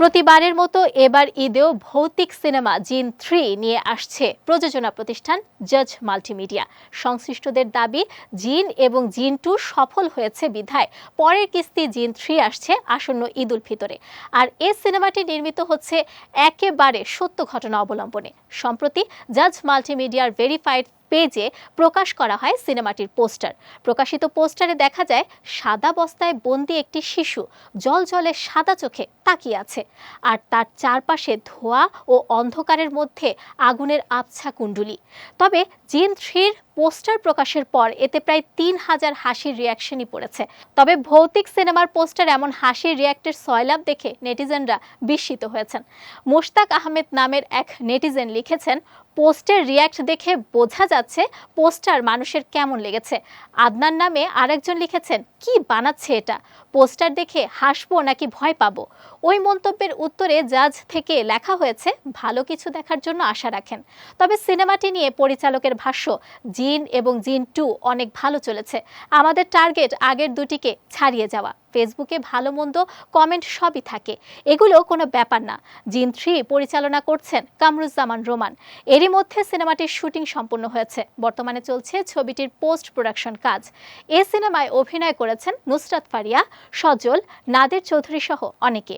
প্রতিবারের মতো এবার ঈদেও ভৌতিক সিনেমা জিন থ্রি নিয়ে আসছে প্রযোজনা প্রতিষ্ঠান জাজ মাল্টিমিডিয়া। সংশ্লিষ্টদের দাবি, জিন এবং জিন টু সফল হয়েছে বিধায়। পরের কিস্তি জিন থ্রি আসছে আসন্ন ঈদুল ফিতরে। আর এ সিনেমাটি নির্মিত হচ্ছে একেবারে সত্য ঘটনা অবলম্বনে। সম্প্রতি জাজ মাল্টিমিডিয়ার ভেরিফাইড পেজে প্রকাশ করা হয় সিনেমাটির পোস্টার। প্রকাশিত পোস্টারে দেখা যায়, সাদা বস্তায় বন্দি একটি শিশু জল জলে সাদা চোখে তাকিয়ে আছে। আর তার চারপাশে ধোঁয়া ও অন্ধকারের মধ্যে আগুনের আবছা কুণ্ডুলি। তবে জিন থ্রির পোস্টার প্রকাশের পর এতে প্রায় তিন হাজার হাসির রিয়াকশনই পড়েছে। তবে ভৌতিক সিনেমার পোস্টার এমন হাসির রিয়াক্টের সয়লাভ দেখে নেটিজেনরা বিস্মিত হয়েছেন। মোশতাক আহমেদ নামের এক নেটিজেন লিখেছেন, পোস্টের রিয়াক্ট দেখে বোঝা যাচ্ছে পোস্টার মানুষের কেমন লেগেছে? আদনান নামে আরেকজন লিখেছেন, কি বানাচ্ছে এটা? পোস্টার দেখে হাসবো নাকি ভয় পাবো? ওই মন্তব্যের উত্তরে জাজ থেকে লেখা হয়েছে, ভালো কিছু দেখার জন্য আশা রাখেন। তবে সিনেমাটি নিয়ে পরিচালকের ভাষ্য, জিন এবং জিন টু অনেক ভালো চলেছে। আমাদের টার্গেট আগের দুটিকে ছাড়িয়ে যাওয়া। ফেসবুকে ভালো মন্দ কমেন্ট সবই থাকে। এগুলো কোনো ব্যাপার না। জিন থ্রি পরিচালনা করছেন কামরুজ্জামান রোমান। এরই মধ্যে সিনেমাটির শুটিং সম্পন্ন হয়েছে। বর্তমানে চলছে ছবিটির পোস্ট প্রোডাকশন কাজ। এ সিনেমায় অভিনয় করেছেন নুসরাত ফারিয়া, সজল, নাদের চৌধুরী সহ অনেকে।